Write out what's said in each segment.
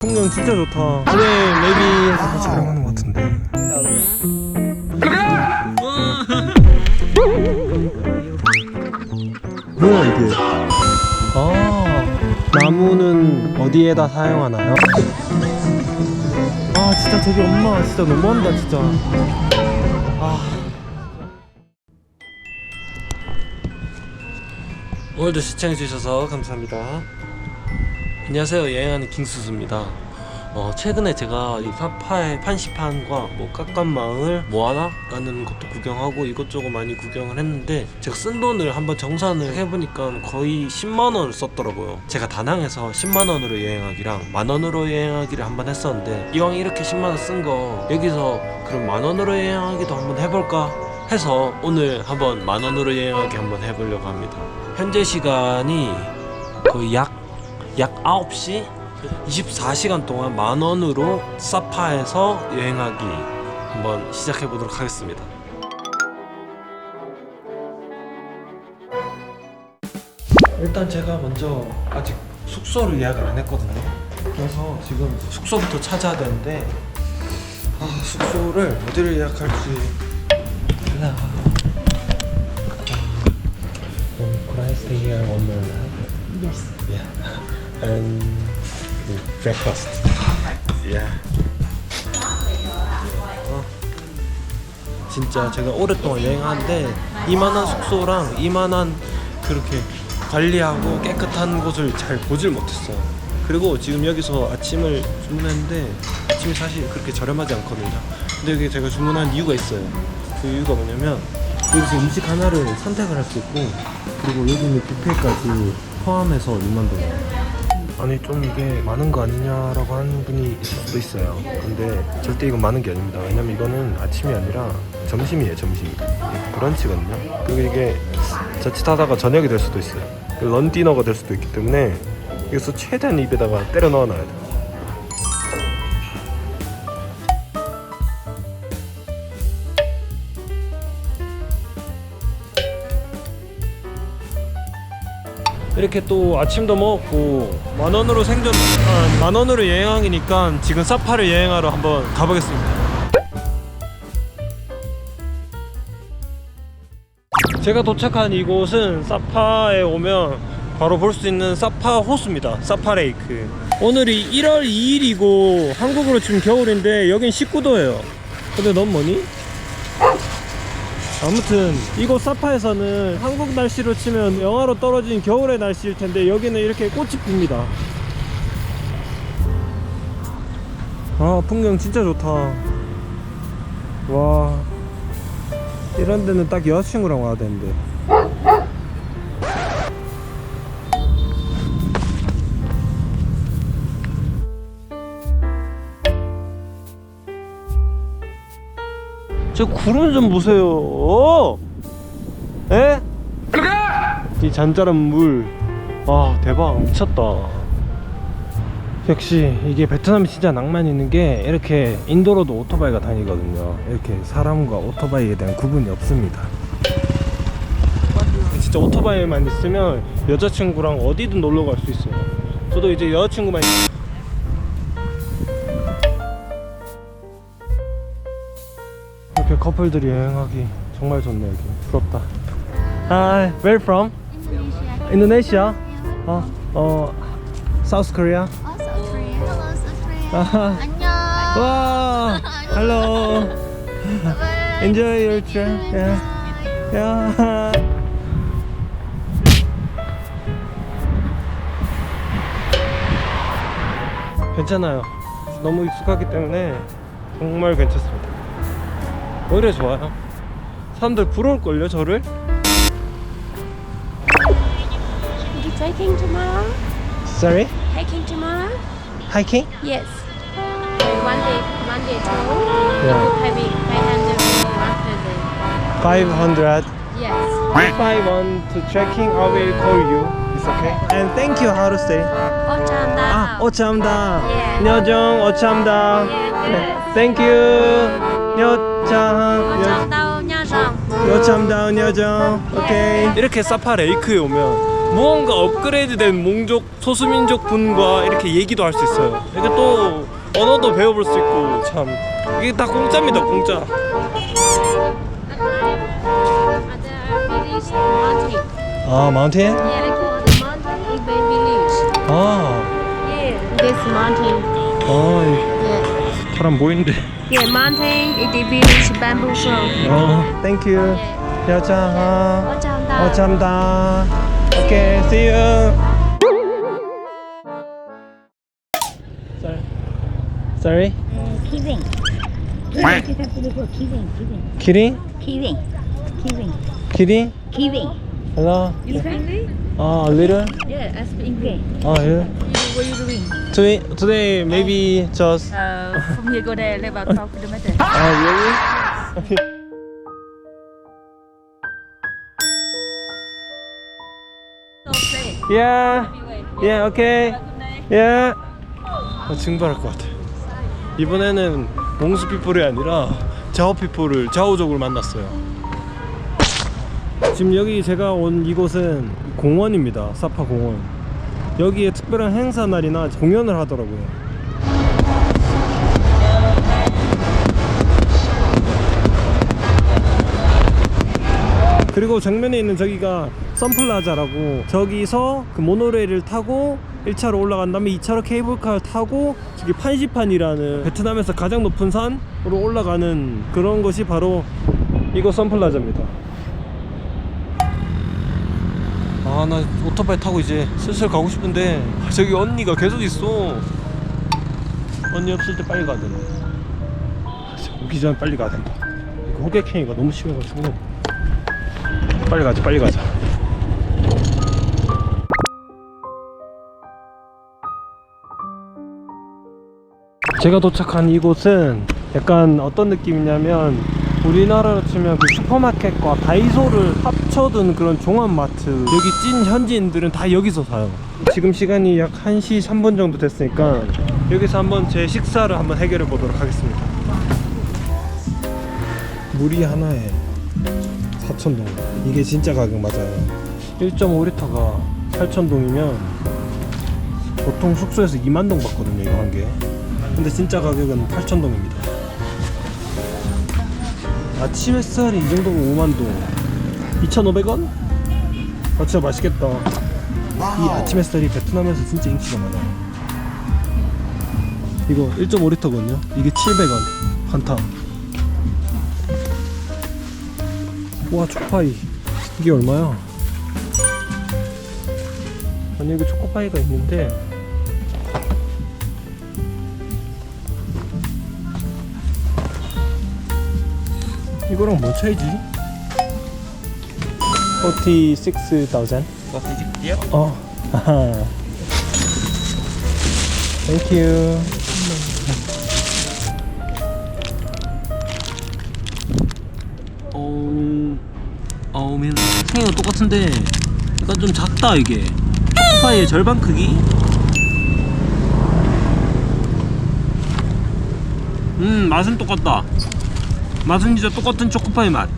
풍경 진짜 좋다. 그래, maybe 아, 촬영하는 것 같은데. 뭐야 이게? 아, 나무는 어디에다 사용하나요? 아, 진짜 저기 엄마 진짜 너무한다 진짜. 아. 오늘도 시청해주셔서 감사합니다. 안녕하세요. 여행하는 킹수수입니다. 어, 최근에 제가 이 사파의 판시판과 뭐 깎감마을 모아나라는 것도 구경하고 이것저것 많이 구경을 했는데 제가 쓴 돈을 한번 정산을 해보니까 거의 10만 원을 썼더라고요. 제가 다낭에서 10만 원으로 여행하기랑 만 원으로 여행하기를 한번 했었는데 이왕 이렇게 10만 원 쓴 거 여기서 그럼 만 원으로 여행하기도 한번 해볼까 해서 오늘 한번 만 원으로 여행하기 한번 해보려고 합니다. 현재 시간이 거의 약, 약 9시? 24시간 동안 만 원으로 사파에서 여행하기 한번 시작해 보도록 하겠습니다. 일단 제가 먼저 아직 숙소를 예약을 안 했거든요. 그래서 지금 숙소부터 찾아야 되는데 아, 숙소를 어디를 예약할지 몰라. Um, could I stay here one more night? Yes. Yeah. And breakfast. Yeah. 어, 진짜 제가 오랫동안 여행하는데 이만한 숙소랑 이만한 그렇게 관리하고 깨끗한 곳을 잘 보질 못했어요. 그리고 지금 여기서 아침을 주문했는데 아침이 사실 그렇게 저렴하지 않거든요. 근데 여기 제가 주문한 이유가 있어요. 그 이유가 뭐냐면 여기서 음식 하나를 선택을 할 수 있고 그리고 여기 있는 뷔페까지 포함해서 6만 동. 아니 좀 이게 많은 거 아니냐라고 하는 분이 수도 있어요. 근데 절대 이건 많은 게 아닙니다. 왜냐면 이거는 아침이 아니라 점심이에요, 점심. 브런치거든요. 그리고 이게 자칫하다가 저녁이 될 수도 있어요. 런디너가 될 수도 있기 때문에 여기서 최대한 입에다가 때려 넣어 놔야 돼요. 이렇게 또 아침도 먹었고 만 원으로 생존 아, 만 원으로 여행하기니까 지금 사파를 여행하러 한번 가보겠습니다. 제가 도착한 이곳은 사파에 오면 바로 볼 수 있는 사파 호수입니다. 사파 레이크. 오늘이 1월 2일이고 한국으로 지금 겨울인데 여긴 19도예요. 근데 넌 뭐니? 아무튼 이곳 사파에서는 한국 날씨로 치면 영하로 떨어진 겨울의 날씨일 텐데 여기는 이렇게 꽃이 핍니다. 아 풍경 진짜 좋다. 와 이런 데는 딱 여자친구랑 와야 되는데. 저 구름 좀 보세요. 어? 에? 이 잔잔한 물. 와 대박 미쳤다. 역시 이게 베트남이 진짜 낭만 있는 게 이렇게 인도로도 오토바이가 다니거든요. 이렇게 사람과 오토바이에 대한 구분이 없습니다. 진짜 오토바이만 있으면 여자친구랑 어디든 놀러 갈 수 있어요. 저도 이제 여자친구만 커플들이 여행하기 정말 좋네 여기 부럽다 Hi, where from? Indonesia. Indonesia? 어, 어, South Korea? Oh, South Korea. Hello, South Korea. 아하. 안녕. 와, hello Bye. Enjoy your trip yeah. Yeah. 괜찮아요 너무 익숙하기 때문에 정말 괜찮습니다 오히려 좋아요 사람들 부러울걸요 저를? You trekking tomorrow? Sorry? Hiking tomorrow? Hiking? Yes. One day, one day to Yeah. having 500 after the 500 yes. If I want to trekking, I will call you. It's okay. And thank you. How to say? Ochanda. 아, 오참다. Yeah. 녀정 오참다. Yes. Thank you. 녀 장. Ochanda nha rong. 녀참다 녀정. 오케이. 이렇게 사파 레이크에 오면 무언가 업그레이드된 몽족 소수민족 분과 이렇게 얘기도 할 수 있어요. 이게 또 언어도 배워볼 수 있고 참 이게 다 공짜입니다 공짜. Mountain. 아 마운틴? Yeah, I call the mountain Ibe village. 아, Yeah, this mountain. 아 Yeah. 사람 보이는데. Yeah, mountain village bamboo grove. 어, 땡큐. Yeah. 여자. 감사합니다. 감사합니다. 오케이, see you. Sorry. Sorry. 키링. 키링 그리고 키링 키링 키링? 키링 키링 키링? 키링. Hello. You friendly? 아, a little. Yeah, I speak English. 아, yeah. What you doing? Today, today maybe just. Uh, from here go there about 12 kilometers. 아, really? So play. yeah. Yeah, okay. Yeah. 아, 증발할 것 같아. 이번에는 몽수 피플이 아니라 자오 피플을 자오족을 만났어요. 지금 여기 제가 온 이곳은 공원입니다. 사파 공원. 여기에 특별한 행사 날이나 공연을 하더라고요. 그리고 정면에 있는 저기가 선플라자라고 저기서 그 모노레일을 타고 1차로 올라간 다음에 2차로 케이블카를 타고 저기 판시판이라는 베트남에서 가장 높은 산으로 올라가는 그런 것이 바로 이거 선플라자입니다 아 나 오토바이 타고 이제 슬슬 가고 싶은데 저기 언니가 계속 있어. 언니 없을 때 빨리 가야 되네 아, 오기 전에 빨리 가야 된다. 이거 호객행위가 너무 심해가지고. 빨리 가자 빨리 가자. 제가 도착한 이곳은 약간 어떤 느낌이냐면 우리나라로 치면 그 슈퍼마켓과 다이소를 합쳐둔 그런 종합마트. 여기 찐 현지인들은 다 여기서 사요. 지금 시간이 약 1시 3분 정도 됐으니까 여기서 한번 제 식사를 한번 해결해 보도록 하겠습니다. 물이 하나에 4,000동 이게 진짜 가격 맞아요. 1.5리터가 8,000동이면 보통 숙소에서 2만 동 받거든요 이거 한개. 근데 진짜 가격은 8,000동입니다 아침 햇살이 이 정도면 5만 동. 2,500원? 아 진짜 맛있겠다. 이 아침 햇살이 베트남에서 진짜 인기가 많아요 이거 1.5리터거든요. 이게 700원. 한탕. 와 초코파이. 이게 얼마야? 아니 여기 초코파이가 있는데 이거랑 뭐 차이지? 46,000어 아하 땡큐 어우 어우면 생이랑 똑같은데 약간 좀 작다 이게. 초코파이의 절반 크기? 음 맛은 똑같다 맛은 진짜 똑같은 초코파이 맛.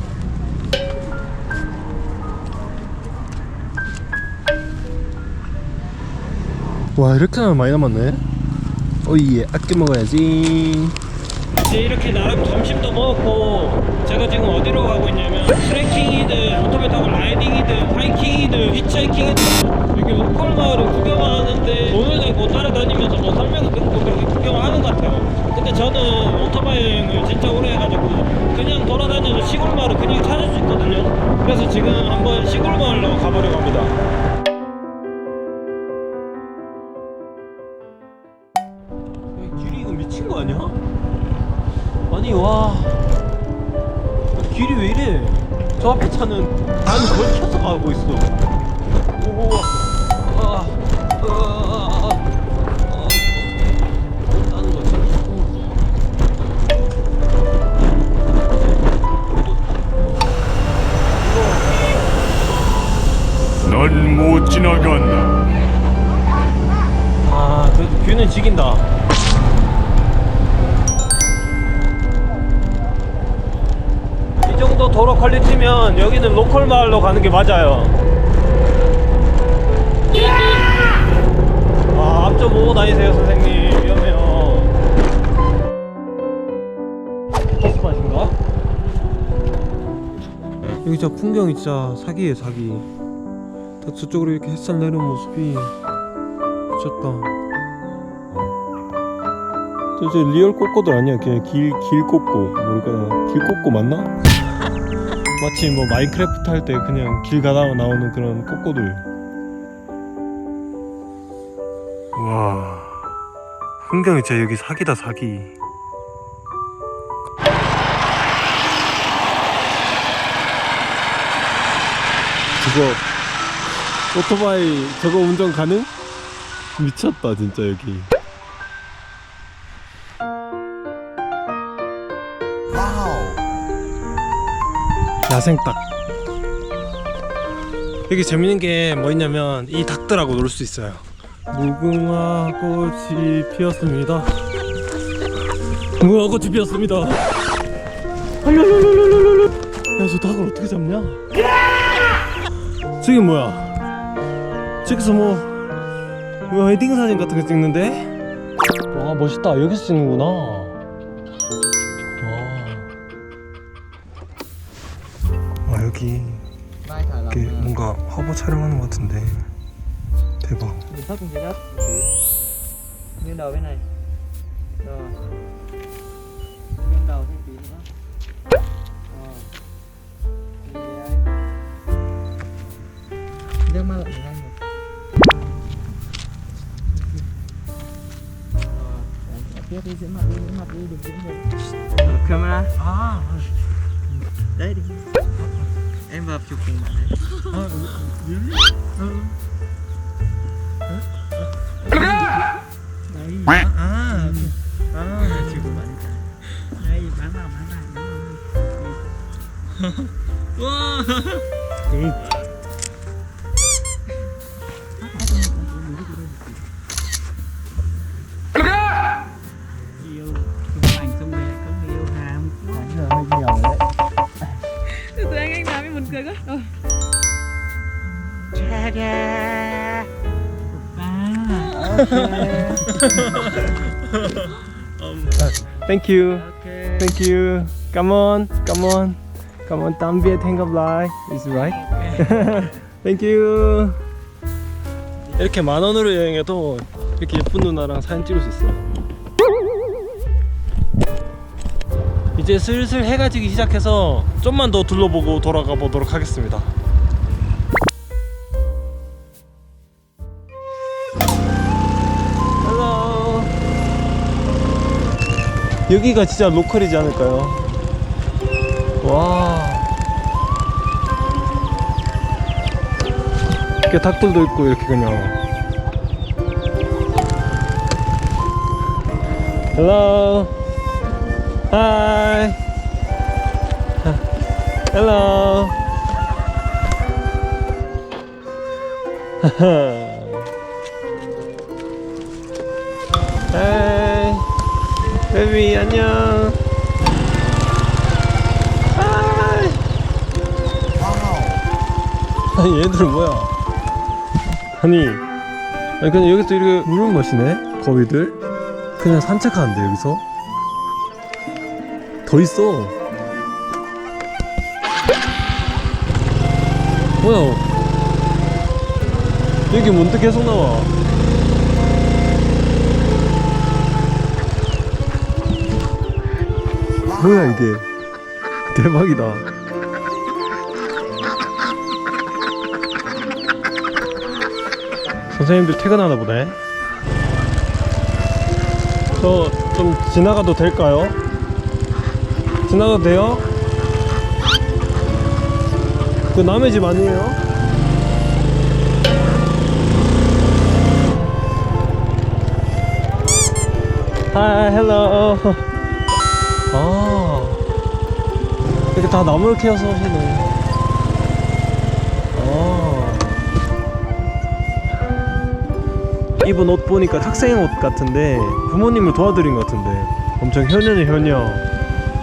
와 이렇게 나 많이 남았네. 오예 아껴 먹어야지. 이제 이렇게 나름 점심도 먹었고 제가 지금 어디로 가고 있냐면 트레킹이든 오토바이 타고 라이딩이든 하이킹이든 히치하이킹이든 이렇게 로컬 마을을 구경하는데 돈을 내고 따라다니면서 뭐 설명을 듣고 그렇게 구경을 하는 것 같아요 근데 저는 오토바이 여행을 진짜 오래 해가지고 그냥 돌아다니는 시골 마을을 그냥 찾을 수 있거든요. 그래서 지금 한번 시골 마을로 가보려고 합니다 도 도로 퀄리티면 여기는 로컬 마을로 가는 게 맞아요. 아, 앞 좀 보고 다니세요, 선생님. 위험해요. 버스팟인가? 여기 진짜 풍경이 진짜 사기예요, 사기. 딱 저쪽으로 이렇게 햇살 내리는 모습이 미쳤다. 저, 저 리얼 꼬꼬들 아니야? 그냥 길, 길 꼬꼬. 뭐랄까, 길 꼬꼬 맞나? 마치 뭐 마인크래프트 할 때 그냥 길 가다가 나오는 그런 꼬꼬들. 와 풍경이 진짜 여기 사기다 사기 저거 오토바이 저거 운전 가능? 미쳤다 진짜 여기 야생닭. 여기 재밌는 게 뭐 있냐면 이 닭들하고 놀 수 있어요. 무궁화 꽃이 피었습니다. 무궁화 꽃이 피었습니다. 알랄랄랄랄랄 야저 닭을 어떻게 잡냐? 저기 뭐야? 저기서 뭐, 뭐 웨딩 사진 같은 거 찍는데? 와 멋있다. 여기서 찍는구나 Mình thấp trên đất Nghiêng đầu bên này. Rồi. Nghiêng đầu thêm tí nữa. Rồi. Thì đây Nước mắt lại nhanh rồi. Rồi. Đấy, tiếp đi diễn mặt đi, diễn mặt đi, đừng diễn được Camera. 아 Đấy, đi. Em vào chụp cùng bạn đấy. Đấy 아, bạn đi Đây, bán vào, bán vào, bán vào yêu Thank you ok Thank you Come on Come on Come on hẹn gặp lại Is right? Thank you 이렇게 만 원으로 여행해도 이렇게 예쁜 누나랑 사진 찍을 수 있어 이제 슬슬 해가 지기 시작해서 좀만 더 둘러보고 돌아가 보도록 하겠습니다 여기가 진짜 로컬이지 않을까요? 와. 이렇게 닭들도 있고 이렇게 그냥. Hello. Hi. Hello. Hi 베비 안녕. 아니 얘들 뭐야? 아니 아니 그냥 여기서 이렇게 물을 마시네. 거위들? 그냥 산책하는데 여기서? 더 있어. 뭐야? 여기 뭔데 계속 나와 뭐야 이게 대박이다 선생님들 퇴근하나 보네 저 좀 지나가도 될까요? 지나가도 돼요? 그 남의 집 아니에요? 하이 다 나무를 캐어서 하시네. 아. 입은 옷 보니까 학생 옷 같은데 부모님을 도와드린 것 같은데 엄청 효녀네 효녀.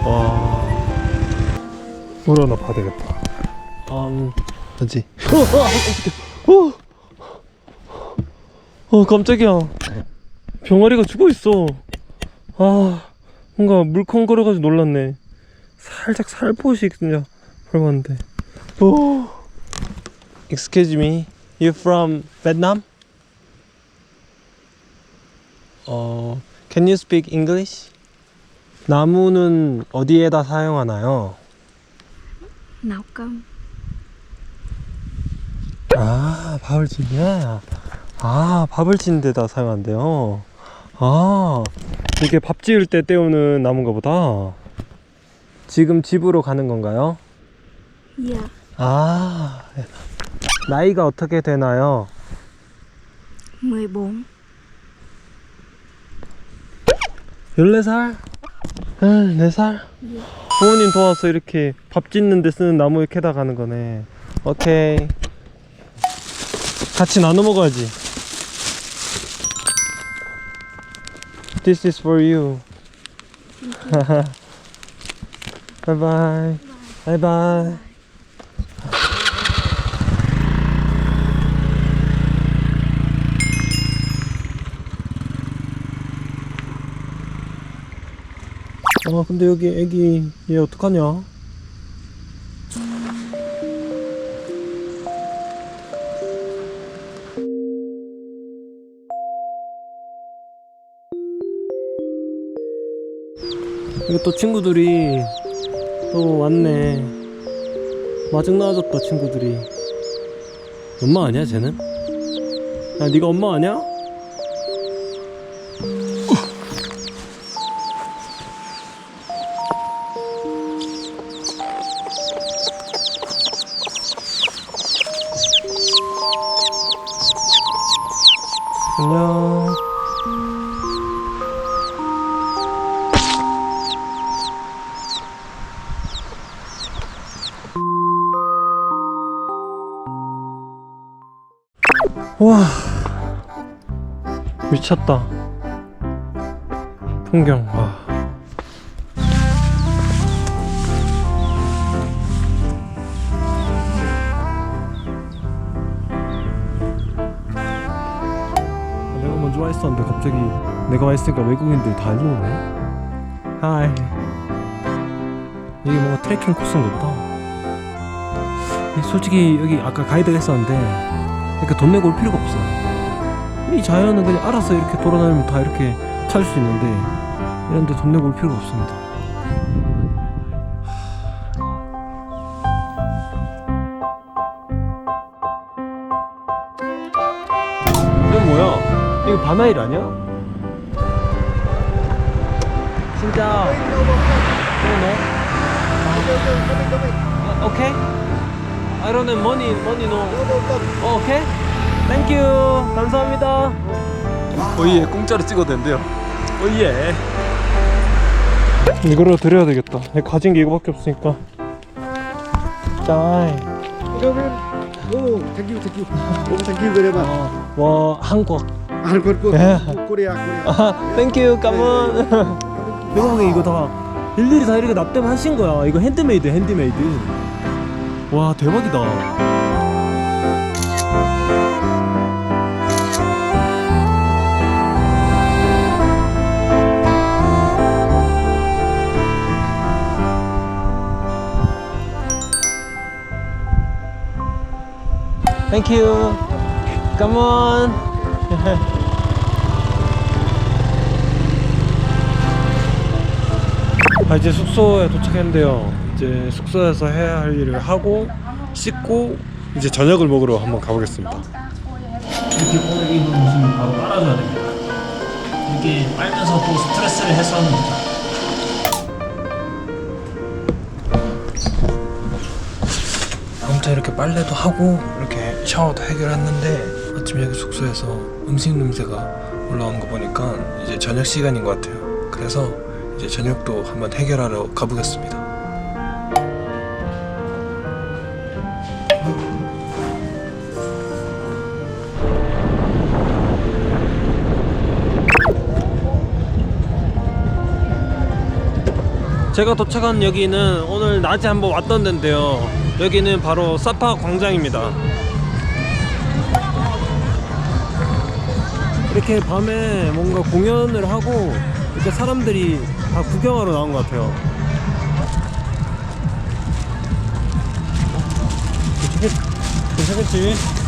와. 물 하나 봐야 되겠다. 음. 뭐지. 어! 아! 어떡해 어! 어 깜짝이야. 병아리가 죽어있어. 아 뭔가 물컹거려가지고 놀랐네 살짝 살포시 그냥 밟았는데. 오! Excuse me. You from Vietnam? 어 Can you speak English? 나무는 어디에다 사용하나요? cơm 아 밥을 짓냐 아 밥을 짓는 데다 사용한대요. 아 이게 밥 지을 때 떼우는 나무인가 보다 지금 집으로 가는 건가요? dạ 아 나이가 어떻게 되나요? 14 14살? 14살? 부모님 도와서 이렇게 밥 짓는 데 쓰는 나무에 캐다 가는 거네 오케이 같이 나눠 먹어야지 This is for you Bye bye 아 근데 여기 애기 얘 어떡하냐? 이거 또 친구들이 또 왔네 마중 나와줬다 친구들이 엄마 아니야 쟤는? 야 네가 엄마 아니야? 와 미쳤다. 풍경 와. 내가 먼저 와 있었는데 갑자기 내가 와 있으니까 외국인들 다 일로 오네. 하이. 이게 뭔가 트레킹 코스인가 보다. 솔직히 여기 아까 가이드가 했었는데 이렇게 돈 내고 올 필요가 없어. 이 자연은 그냥 알아서 이렇게 돌아다니면 다 이렇게 찾을 수 있는데 이런데 돈 내고 올 필요가 없습니다. 이건 뭐야? 이거 바나일 아니야? 진짜. 아, 오케이. I don't have money, money no. 어, 오케이. Thank you. 감사합니다. 오예, 공짜로 찍어도 된대요. 오예. 이거로 드려야 되겠다. 내가 가진 게 이거밖에 없으니까. 짠. Oh, thank you, thank you. Oh, thank you very much. 와, 한국. Quốc, Yeah. Korea, Korea. 아, 땡큐, 까문. 내가 보기엔 이거 다 일일이 다 이렇게 납땜하신 거야. 이거 핸드메이드, 핸드메이드. 와, 대박이다. Thank. 아 이제 숙소에 도착했는데요. 이제 숙소에서 해야 할 일을 하고 씻고 이제 저녁을 먹으러 한번 가보겠습니다. 이렇게 꼬리기 무슨 바로 빨아줘야 됩니다. 이렇게 빨면서 또 스트레스를 해소합니다. 아무튼 이렇게 빨래도 하고 이렇게 샤워도 해결했는데 아침 여기 숙소에서 음식 냄새가 올라오는 거 보니까 이제 저녁 시간인 것 같아요. 그래서 이제 저녁도 한번 해결하러 가보겠습니다. 제가 도착한 여기는 오늘 낮에 한번 왔던 데인데요. 여기는 바로 사파 광장입니다. 이렇게 밤에 뭔가 공연을 하고 이렇게 사람들이 다 구경하러 나온 것 같아요. 괜찮겠, 괜찮겠지?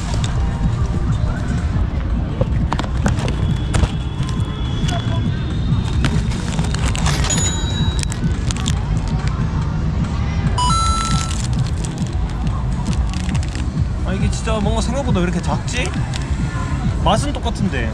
생각보다 왜 이렇게 작지? 맛은 똑같은데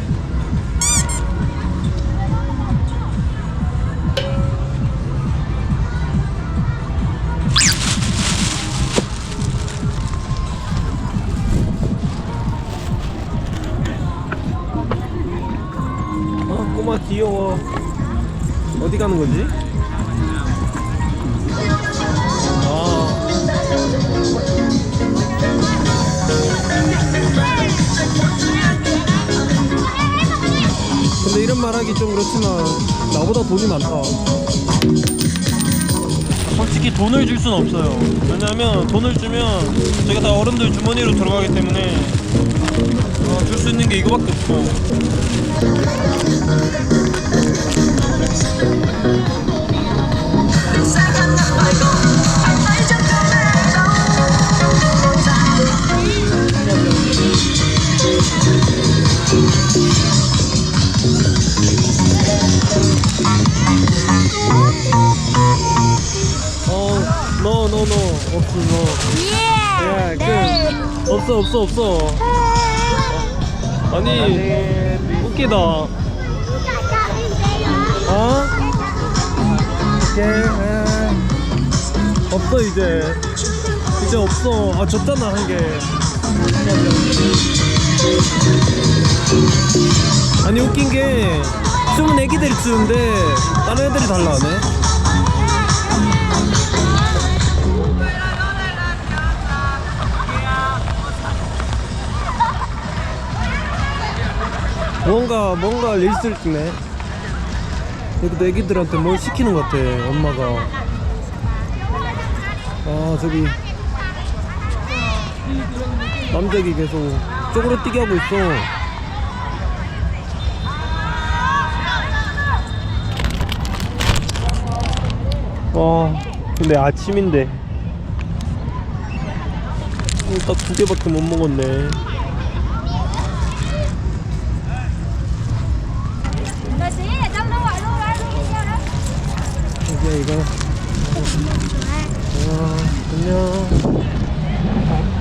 아 꼬마 귀여워 어디 가는 거지? 이런 말 하기 좀 그렇지만 나보다 돈이 많다. 솔직히 돈을 줄 수는 없어요. 왜냐면 돈을 주면 제가 다 어른들 주머니로 들어가기 때문에 어, 줄수 있는 게 이거밖에 없어 없어, 없어. 아니, 웃기다. 어? 예. 없어, 이제. 이제 없어. 아, 줬잖아, 한 개. 아니, 웃긴 게, 숨은 애기들이 주는데, 다른 애들이 달라 하네. 뭔가 뭔가 릴스를 찍네. 여기도 애기들한테 뭘 시키는 것 같아 엄마가. 아 저기. 남자기 계속 쪽으로 뛰게 하고 있어. 와 근데 아침인데. 딱 두 개밖에 못 먹었네 여기야 이거. 와 안녕.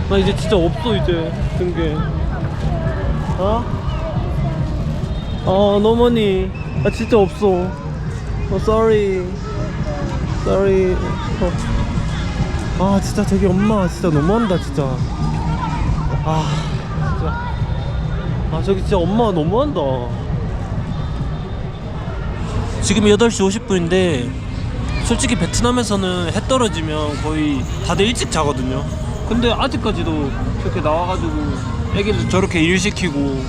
나 이제 진짜 없어 이제. 등게 어? 어 너머니. 나 진짜 없어. 어 sorry. Sorry. 어. 아 진짜 저기 엄마 진짜 너무한다 진짜. 아 진짜. 아 저기 진짜 엄마 너무한다. 지금 8시 50분인데 솔직히 베트남에서는 해 떨어지면 거의 다들 일찍 자거든요. 근데 아직까지도 저렇게 나와가지고 애기들 저렇게 일시키고